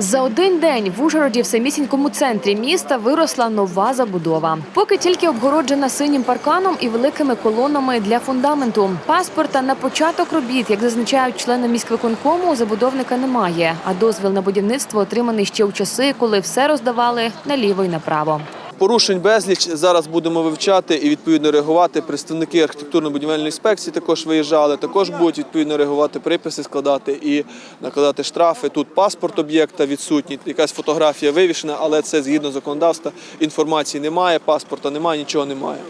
За один день в Ужгороді в самісінькому центрі міста виросла нова забудова. Поки тільки обгороджена синім парканом і великими колонами для фундаменту. Паспорта на початок робіт, як зазначають члени міськвиконкому, забудовника немає. А дозвіл на будівництво отриманий ще у часи, коли все роздавали наліво й направо. Порушень безліч зараз будемо вивчати і відповідно реагувати. Представники архітектурно-будівельної інспекції також виїжджали, також будуть відповідно реагувати, приписи складати і накладати штрафи. Тут паспорт об'єкта відсутній, якась фотографія вивішена, але це згідно законодавства. Інформації немає, паспорта немає, нічого немає.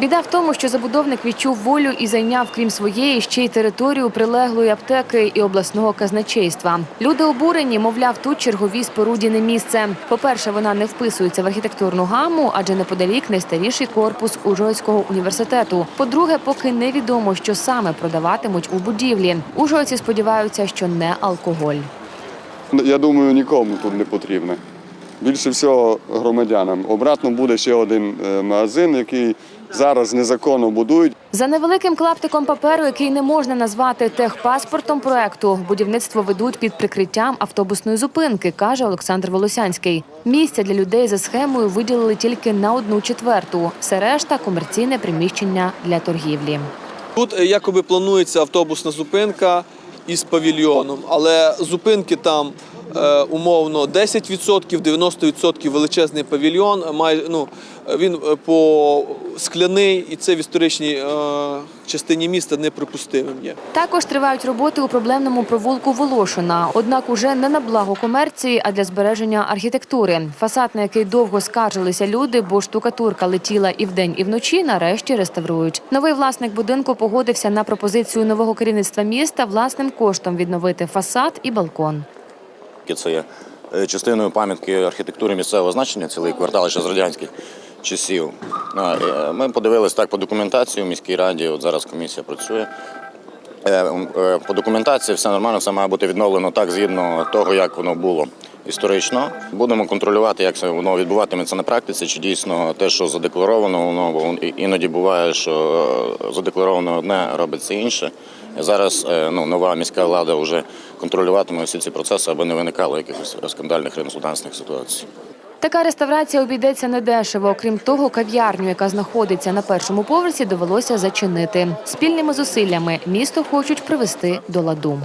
Біда в тому, що забудовник відчув волю і зайняв, крім своєї, ще й територію прилеглої аптеки і обласного казначейства. Люди обурені, мовляв, тут чергові споруді не місце. По-перше, вона не вписується в архітектурну гаму, адже неподалік найстаріший корпус Ужгородського університету. По-друге, поки невідомо, що саме продаватимуть у будівлі. Ужгородці сподіваються, що не алкоголь. Я думаю, нікому тут не потрібно. Більше всього громадянам. Обратно буде ще один е, магазин, який зараз незаконно будують. За невеликим клаптиком паперу, який не можна назвати техпаспортом проекту, будівництво ведуть під прикриттям автобусної зупинки, каже Олександр Волосянський. Місця для людей за схемою виділили тільки на одну четверту. Все решта комерційне приміщення для торгівлі. Тут е, якоби планується автобусна зупинка із павільйоном, але зупинки там умовно 10%, 90% величезний павільйон. Має, ну, е, він е, по скляний і це в історичній е, частині міста неприпустимим є. Також тривають роботи у проблемному провулку Волошина. Однак уже не на благо комерції, а для збереження архітектури. Фасад, на який довго скаржилися люди, бо штукатурка летіла і вдень, і вночі, нарешті реставрують. Новий власник будинку погодився на пропозицію нового керівництва міста власним коштом відновити фасад і балкон. Це є е, частиною пам'ятки архітектури місцевого значення, цілий квартал ще з радянських часів. Е, Ми подивилися так по документації у міській раді. От зараз комісія працює. Е, По документації все нормально, все має бути відновлено так згідно того, як воно було історично. Будемо контролювати, як це воно відбуватиметься на практиці, чи дійсно те, що задекларовано, воно бо іноді буває, що е, задекларовано одне, робиться інше. Зараз е, ну, нова міська влада вже контролюватиме всі ці процеси, аби не виникало якихось скандальних резонансних ситуацій. Така реставрація обійдеться недешево. Окрім того, кав'ярню, яка знаходиться на першому поверсі, довелося зачинити. Спільними зусиллями місто хочуть привести до ладу.